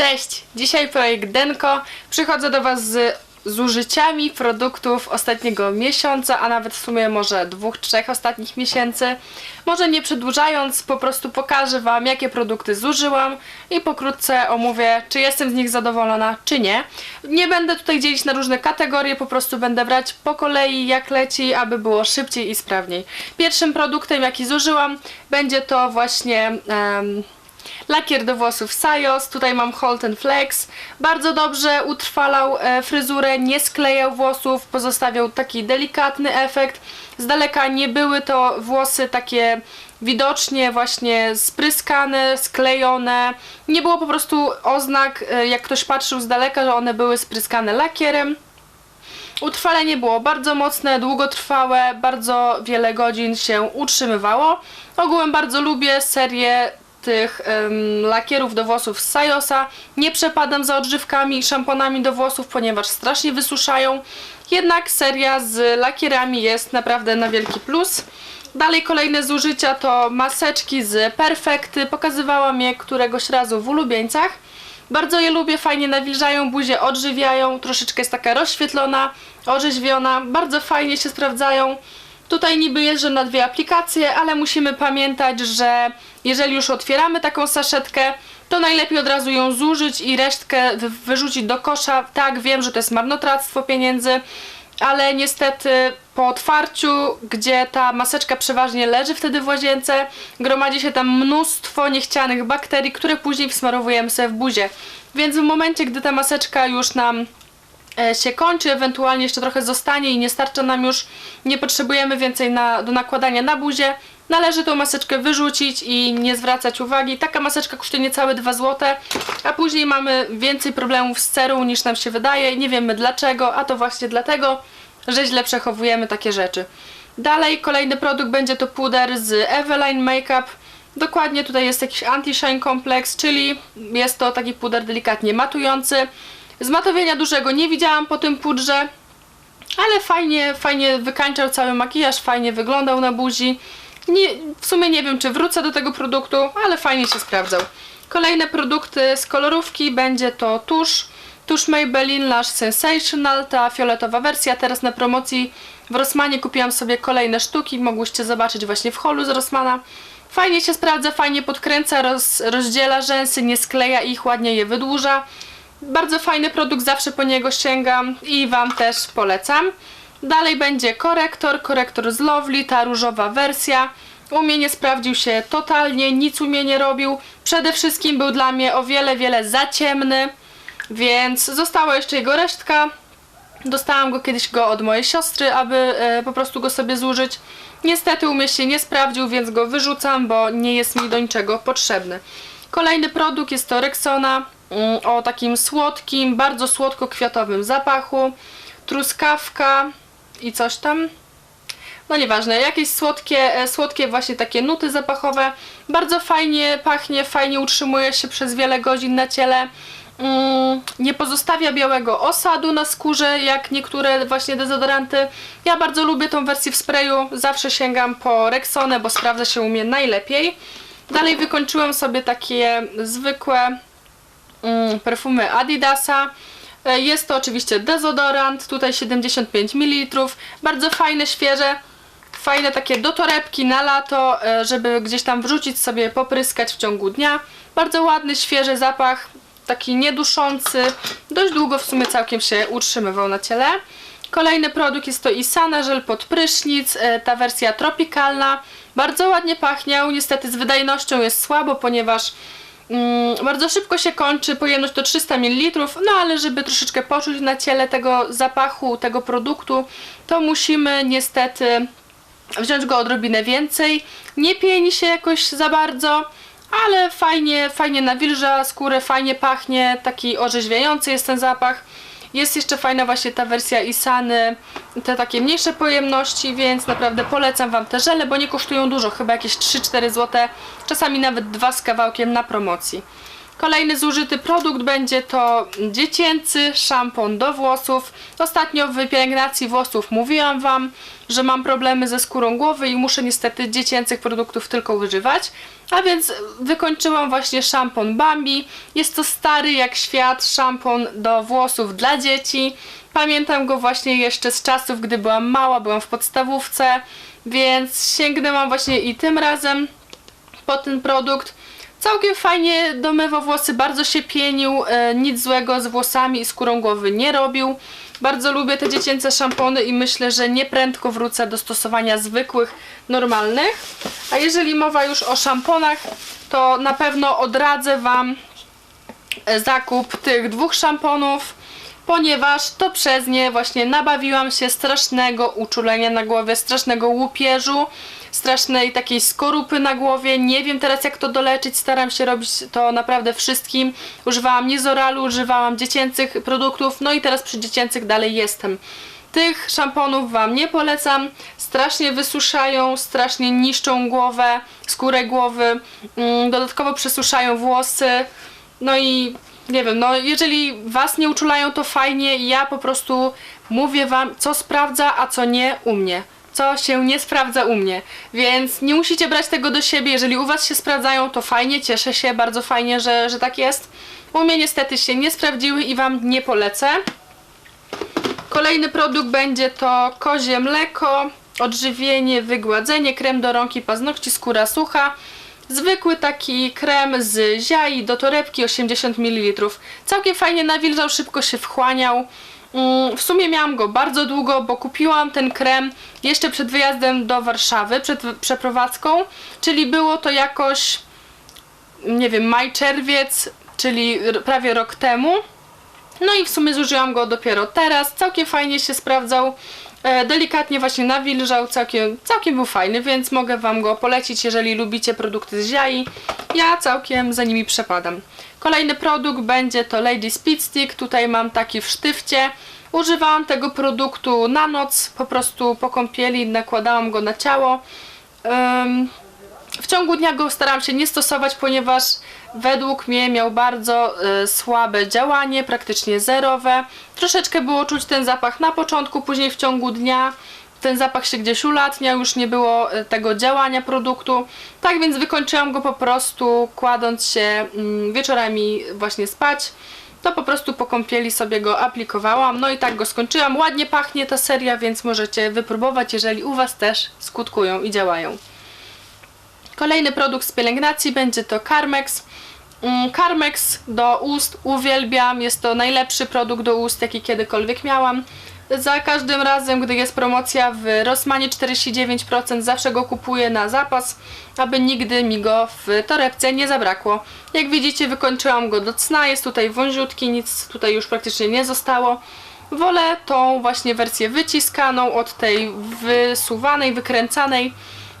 Cześć! Dzisiaj projekt Denko. Przychodzę do Was z zużyciami produktów ostatniego miesiąca, a nawet w sumie może dwóch, trzech ostatnich miesięcy. Może nie przedłużając, po prostu pokażę Wam, jakie produkty zużyłam i pokrótce omówię, czy jestem z nich zadowolona, czy nie. Nie będę tutaj dzielić na różne kategorie, po prostu będę brać po kolei, jak leci, aby było szybciej i sprawniej. Pierwszym produktem, jaki zużyłam, będzie to właśnie... em, Lakier do włosów Sajos, tutaj mam Holten Flex. Bardzo dobrze utrwalał e, fryzurę, nie sklejał włosów, pozostawiał taki delikatny efekt. Z daleka nie były to włosy takie widocznie właśnie spryskane, sklejone. Nie było po prostu oznak, e, jak ktoś patrzył z daleka, że one były spryskane lakierem. Utrwalenie było bardzo mocne, długotrwałe, bardzo wiele godzin się utrzymywało. Ogółem bardzo lubię serię tych em, lakierów do włosów z Sajosa. Nie przepadam za odżywkami i szamponami do włosów, ponieważ strasznie wysuszają. Jednak seria z lakierami jest naprawdę na wielki plus. Dalej kolejne zużycia to maseczki z Perfekty. Pokazywałam je któregoś razu w ulubieńcach. Bardzo je lubię, fajnie nawilżają buzię, odżywiają, troszeczkę jest taka rozświetlona, orzeźwiona, bardzo fajnie się sprawdzają. Tutaj niby jeżdżę na dwie aplikacje, ale musimy pamiętać, że jeżeli już otwieramy taką saszetkę, to najlepiej od razu ją zużyć i resztkę wy- wyrzucić do kosza. Tak, wiem, że to jest marnotrawstwo pieniędzy, ale niestety po otwarciu, gdzie ta maseczka przeważnie leży wtedy w łazience, gromadzi się tam mnóstwo niechcianych bakterii, które później wsmarowujemy sobie w buzię. Więc w momencie, gdy ta maseczka już nam się kończy, ewentualnie jeszcze trochę zostanie i nie starcza nam już, nie potrzebujemy więcej na, do nakładania na buzię, należy tą maseczkę wyrzucić i nie zwracać uwagi. Taka maseczka kosztuje niecałe 2 zł, a później mamy więcej problemów z cerą niż nam się wydaje nie wiemy dlaczego, a to właśnie dlatego, że źle przechowujemy takie rzeczy. Dalej kolejny produkt będzie to puder z Eveline Makeup. Dokładnie tutaj jest jakiś anti-shine complex, czyli jest to taki puder delikatnie matujący. Zmatowienia dużego nie widziałam po tym pudrze, ale fajnie, fajnie wykańczał cały makijaż, fajnie wyglądał na buzi. Nie, w sumie nie wiem, czy wrócę do tego produktu, ale fajnie się sprawdzał. Kolejne produkty z kolorówki będzie to tusz. Tusz Maybelline Lash Sensational, ta fioletowa wersja. Teraz na promocji w Rossmanie kupiłam sobie kolejne sztuki. Mogłyście zobaczyć właśnie w holu z Rossmana. Fajnie się sprawdza, fajnie podkręca, roz, rozdziela rzęsy, nie skleja ich, ładnie je wydłuża. Bardzo fajny produkt, zawsze po niego sięgam i Wam też polecam. Dalej będzie korektor, korektor z Lovely, ta różowa wersja. U mnie nie sprawdził się totalnie, nic u mnie nie robił. Przede wszystkim był dla mnie o wiele, wiele za ciemny, więc została jeszcze jego resztka. Dostałam go kiedyś go od mojej siostry, aby e, po prostu go sobie zużyć. Niestety u mnie się nie sprawdził, więc go wyrzucam, bo nie jest mi do niczego potrzebny. Kolejny produkt jest to Rexona o takim słodkim, bardzo słodko-kwiatowym zapachu. Truskawka i coś tam. No nieważne, jakieś słodkie, e, słodkie właśnie takie nuty zapachowe. Bardzo fajnie pachnie, fajnie utrzymuje się przez wiele godzin na ciele. Mm, nie pozostawia białego osadu na skórze, jak niektóre właśnie dezodoranty. Ja bardzo lubię tą wersję w sprayu, zawsze sięgam po Rexonę, bo sprawdza się u mnie najlepiej. Dalej wykończyłam sobie takie zwykłe mm, perfumy Adidasa. E, Jest to oczywiście dezodorant, tutaj 75 ml, bardzo fajne, świeże, fajne takie do torebki na lato, e, żeby gdzieś tam wrzucić sobie, popryskać w ciągu dnia. Bardzo ładny, świeży zapach, taki nieduszący, dość długo w sumie całkiem się utrzymywał na ciele. Kolejny produkt jest to Isana żel pod prysznic, e, ta wersja tropikalna. Bardzo ładnie pachniał, niestety z wydajnością jest słabo, ponieważ Mm, bardzo szybko się kończy, pojemność to 300 ml, no ale żeby troszeczkę poczuć na ciele tego zapachu, tego produktu, to musimy niestety wziąć go odrobinę więcej. Nie pieni się jakoś za bardzo, ale fajnie, fajnie nawilża skórę, fajnie pachnie, taki orzeźwiający jest ten zapach. Jest jeszcze fajna właśnie ta wersja Isany, te takie mniejsze pojemności, więc naprawdę polecam Wam te żele, bo nie kosztują dużo, chyba jakieś 3-4 zł, czasami nawet dwa z kawałkiem na promocji. Kolejny zużyty produkt będzie to dziecięcy szampon do włosów. Ostatnio w pielęgnacji włosów mówiłam Wam, że mam problemy ze skórą głowy i muszę niestety dziecięcych produktów tylko używać. A więc wykończyłam właśnie szampon Bambi. Jest to stary jak świat szampon do włosów dla dzieci. Pamiętam go właśnie jeszcze z czasów, gdy byłam mała, byłam w podstawówce, więc sięgnęłam właśnie i tym razem po ten produkt. Całkiem fajnie domywał włosy, bardzo się pienił, e, nic złego z włosami i skórą głowy nie robił. Bardzo lubię te dziecięce szampony i myślę, że nieprędko wrócę do stosowania zwykłych, normalnych. A jeżeli mowa już o szamponach, to na pewno odradzę Wam e, zakup tych dwóch szamponów, ponieważ to przez nie właśnie nabawiłam się strasznego uczulenia na głowie, strasznego łupieżu, strasznej takiej skorupy na głowie. Nie wiem teraz jak to doleczyć, staram się robić to naprawdę wszystkim. Używałam Nizoralu, używałam dziecięcych produktów, no i teraz przy dziecięcych dalej jestem. Tych szamponów Wam nie polecam. Strasznie wysuszają, strasznie niszczą głowę, skórę głowy, mm, dodatkowo przesuszają włosy. No i nie wiem, no jeżeli Was nie uczulają, to fajnie. Ja po prostu mówię Wam, co sprawdza, a co nie u mnie. Co się nie sprawdza u mnie. Więc nie musicie brać tego do siebie. Jeżeli u Was się sprawdzają, to fajnie, cieszę się, bardzo fajnie, że, że tak jest. U mnie niestety się nie sprawdziły i Wam nie polecę. Kolejny produkt będzie to kozie mleko, odżywienie, wygładzenie, krem do rąk i paznokci, skóra sucha. Zwykły taki krem z ziai do torebki 80 ml. Całkiem fajnie nawilżał, szybko się wchłaniał. Mm, W sumie miałam go bardzo długo, bo kupiłam ten krem jeszcze przed wyjazdem do Warszawy, przed przeprowadzką, czyli było to jakoś, nie wiem, maj, czerwiec, czyli prawie rok temu. No i w sumie zużyłam go dopiero teraz. Całkiem fajnie się sprawdzał. E, delikatnie właśnie nawilżał, całkiem, całkiem był fajny, więc mogę Wam go polecić, jeżeli lubicie produkty z ziai. Ja całkiem za nimi przepadam. Kolejny produkt będzie to Lady Speed Stick. Tutaj mam taki w sztywcie. Używałam tego produktu na noc, po prostu po kąpieli nakładałam go na ciało. W ciągu dnia go staram się nie stosować, ponieważ według mnie miał bardzo e, słabe działanie, praktycznie zerowe. Troszeczkę było czuć ten zapach na początku, później w ciągu dnia ten zapach się gdzieś ulatniał, już nie było e, tego działania produktu. Tak więc wykończyłam go po prostu kładąc się mm, wieczorami właśnie spać. To po prostu po kąpieli sobie go aplikowałam. No i tak go skończyłam. Ładnie pachnie ta seria, więc możecie wypróbować, jeżeli u Was też skutkują i działają. Kolejny produkt z pielęgnacji będzie to Carmex. Mm, Carmex do ust uwielbiam, jest to najlepszy produkt do ust, jaki kiedykolwiek miałam. Za każdym razem, gdy jest promocja w Rossmanie 49%, zawsze go kupuję na zapas, aby nigdy mi go w torebce nie zabrakło. Jak widzicie, wykończyłam go do cna, jest tutaj wąziutki, nic tutaj już praktycznie nie zostało. Wolę tą właśnie wersję wyciskaną od tej wysuwanej, wykręcanej,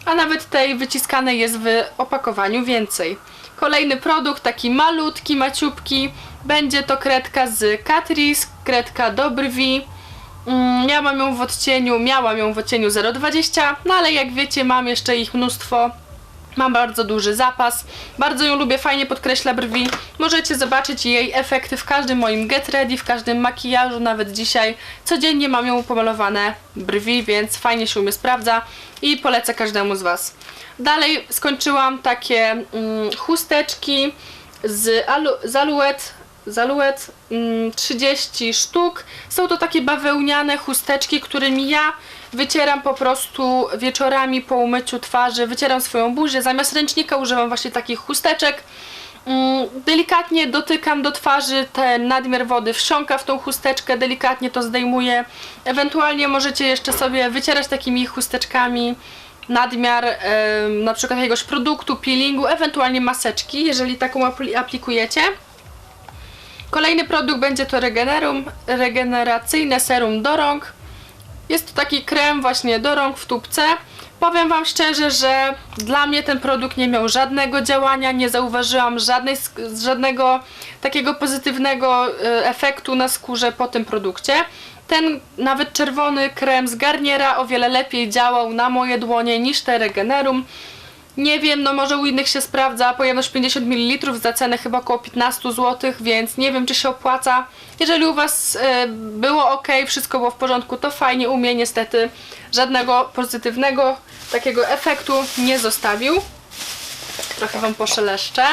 a nawet tej wyciskanej jest w opakowaniu więcej. Kolejny produkt, taki malutki, maciupki, będzie to kredka z Catrice, kredka do brwi. Mm, Ja mam ją w odcieniu, miałam ją w odcieniu 0,20, no ale jak wiecie mam jeszcze ich mnóstwo. Mam bardzo duży zapas, bardzo ją lubię, fajnie podkreśla brwi. Możecie zobaczyć jej efekty w każdym moim get ready, w każdym makijażu, nawet dzisiaj. Codziennie mam ją pomalowane brwi, więc fajnie się u mnie sprawdza i polecę każdemu z Was. Dalej skończyłam takie mm, chusteczki z, alu, z aluet, z aluet mm, 30 sztuk. Są to takie bawełniane chusteczki, którymi ja wycieram po prostu wieczorami po umyciu twarzy, wycieram swoją buzię. Zamiast ręcznika używam właśnie takich chusteczek. Mm, Delikatnie dotykam do twarzy, ten nadmiar wody wsiąka w tą chusteczkę, delikatnie to zdejmuję. Ewentualnie możecie jeszcze sobie wycierać takimi chusteczkami nadmiar na przykład jakiegoś produktu, peelingu, ewentualnie maseczki, jeżeli taką apli- aplikujecie. Kolejny produkt będzie to Regenerum, regeneracyjne serum do rąk. Jest to taki krem właśnie do rąk w tubce. Powiem Wam szczerze, że dla mnie ten produkt nie miał żadnego działania, nie zauważyłam żadnej, żadnego takiego pozytywnego e, efektu na skórze po tym produkcie. Ten nawet czerwony krem z Garniera o wiele lepiej działał na moje dłonie niż te Regenerum. Nie wiem, no może u innych się sprawdza pojemność 50 ml za cenę chyba około 15 zł, więc nie wiem czy się opłaca. Jeżeli u Was e, było ok, wszystko było w porządku, to fajnie. U mnie niestety żadnego pozytywnego takiego efektu nie zostawił. Trochę Wam poszeleszczę.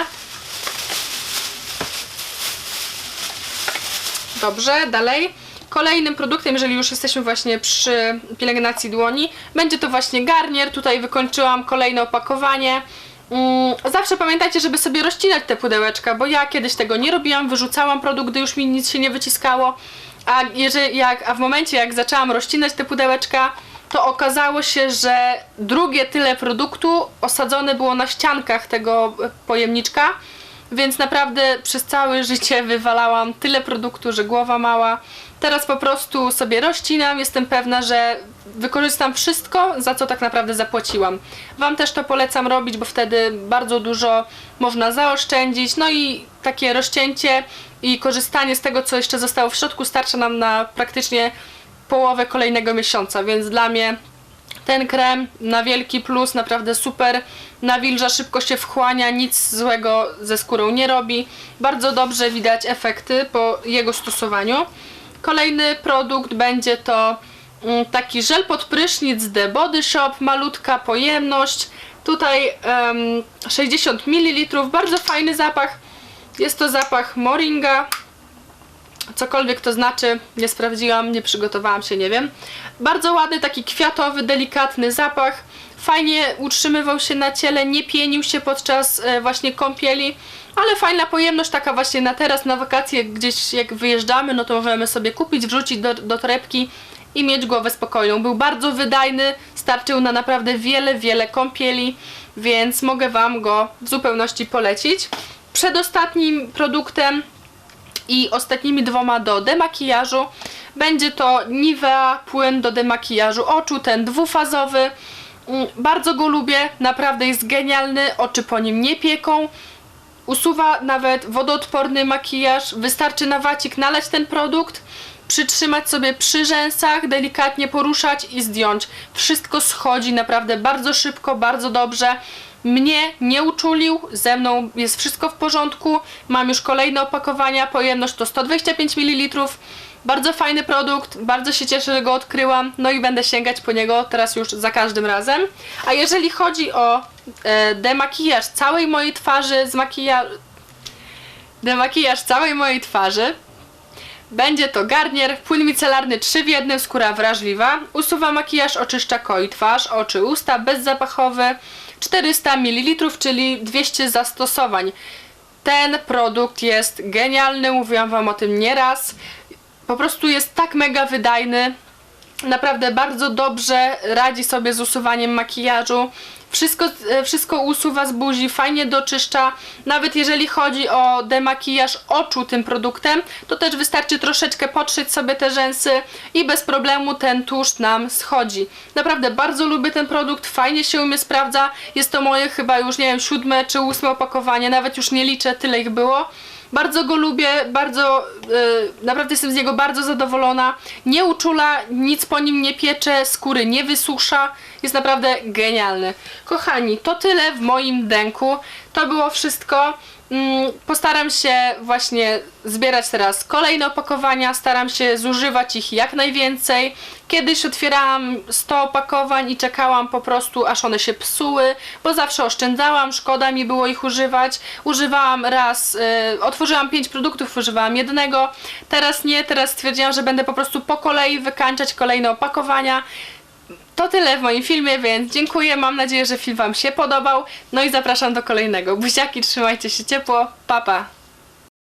Dobrze, dalej. Kolejnym produktem, jeżeli już jesteśmy właśnie przy pielęgnacji dłoni, będzie to właśnie garnier. Tutaj wykończyłam kolejne opakowanie. Mm, Zawsze pamiętajcie, żeby sobie rozcinać te pudełeczka, bo ja kiedyś tego nie robiłam, wyrzucałam produkt, gdy już mi nic się nie wyciskało. A, jeżeli, jak, a w momencie, jak zaczęłam rozcinać te pudełeczka, to okazało się, że drugie tyle produktu osadzone było na ściankach tego pojemniczka. Więc naprawdę przez całe życie wywalałam tyle produktu, że głowa mała. Teraz po prostu sobie rozcinam, jestem pewna, że wykorzystam wszystko, za co tak naprawdę zapłaciłam. Wam też to polecam robić, bo wtedy bardzo dużo można zaoszczędzić. No i takie rozcięcie i korzystanie z tego, co jeszcze zostało w środku, starcza nam na praktycznie połowę kolejnego miesiąca, więc dla mnie ten krem na wielki plus, naprawdę super. Nawilża, szybko się wchłania, nic złego ze skórą nie robi. Bardzo dobrze widać efekty po jego stosowaniu. Kolejny produkt będzie to mm, taki żel pod prysznic The Body Shop, malutka pojemność. Tutaj em, 60 ml, bardzo fajny zapach. Jest to zapach moringa, cokolwiek to znaczy, nie sprawdziłam, nie przygotowałam się, nie wiem. Bardzo ładny, taki kwiatowy, delikatny zapach. Fajnie utrzymywał się na ciele, nie pienił się podczas e, właśnie kąpieli, ale fajna pojemność, taka właśnie na teraz, na wakacje, gdzieś jak wyjeżdżamy, no to możemy sobie kupić, wrzucić do, do torebki i mieć głowę spokojną. Był bardzo wydajny, starczył na naprawdę wiele, wiele kąpieli, więc mogę Wam go w zupełności polecić. Przedostatnim produktem i ostatnimi dwoma do demakijażu będzie to Nivea płyn do demakijażu oczu, ten dwufazowy. Mm, Bardzo go lubię, naprawdę jest genialny, oczy po nim nie pieką. Usuwa nawet wodoodporny makijaż. Wystarczy na wacik nalać ten produkt, przytrzymać sobie przy rzęsach, delikatnie poruszać i zdjąć. Wszystko schodzi naprawdę bardzo szybko, bardzo dobrze. Mnie nie uczulił, ze mną jest wszystko w porządku. Mam już kolejne opakowania, pojemność to 125 ml. Bardzo fajny produkt, bardzo się cieszę, że go odkryłam, no i będę sięgać po niego teraz już za każdym razem. A jeżeli chodzi o e, demakijaż całej mojej twarzy z makijażu... Demakijaż całej mojej twarzy, będzie to garnier, płyn micelarny 3 w 1, skóra wrażliwa, usuwa makijaż, oczyszcza koi twarz, oczy, usta, bezzapachowy, 400 ml, czyli 200 zastosowań. Ten produkt jest genialny, mówiłam Wam o tym nieraz. Po prostu jest tak mega wydajny. Naprawdę bardzo dobrze radzi sobie z usuwaniem makijażu. Wszystko, e, wszystko usuwa z buzi, fajnie doczyszcza. Nawet jeżeli chodzi o demakijaż oczu tym produktem, to też wystarczy troszeczkę potrzeć sobie te rzęsy i bez problemu ten tłuszcz nam schodzi. Naprawdę bardzo lubię ten produkt, fajnie się u mnie sprawdza. Jest to moje chyba już, nie wiem, siódme czy ósme opakowanie, nawet już nie liczę, tyle ich było. Bardzo go lubię, bardzo, yy, naprawdę jestem z niego bardzo zadowolona. Nie uczula, nic po nim nie piecze, skóry nie wysusza. Jest naprawdę genialny. Kochani, to tyle w moim denku. To było wszystko. Mm, Postaram się właśnie zbierać teraz kolejne opakowania, staram się zużywać ich jak najwięcej. Kiedyś otwierałam 100 opakowań i czekałam po prostu aż one się psuły, bo zawsze oszczędzałam, szkoda mi było ich używać. Używałam raz, y, otworzyłam 5 produktów, używałam jednego, teraz nie, teraz stwierdziłam, że będę po prostu po kolei wykańczać kolejne opakowania. To tyle w moim filmie, więc dziękuję. Mam nadzieję, że film Wam się podobał. No i zapraszam do kolejnego. Buziaki, trzymajcie się ciepło. Pa, pa.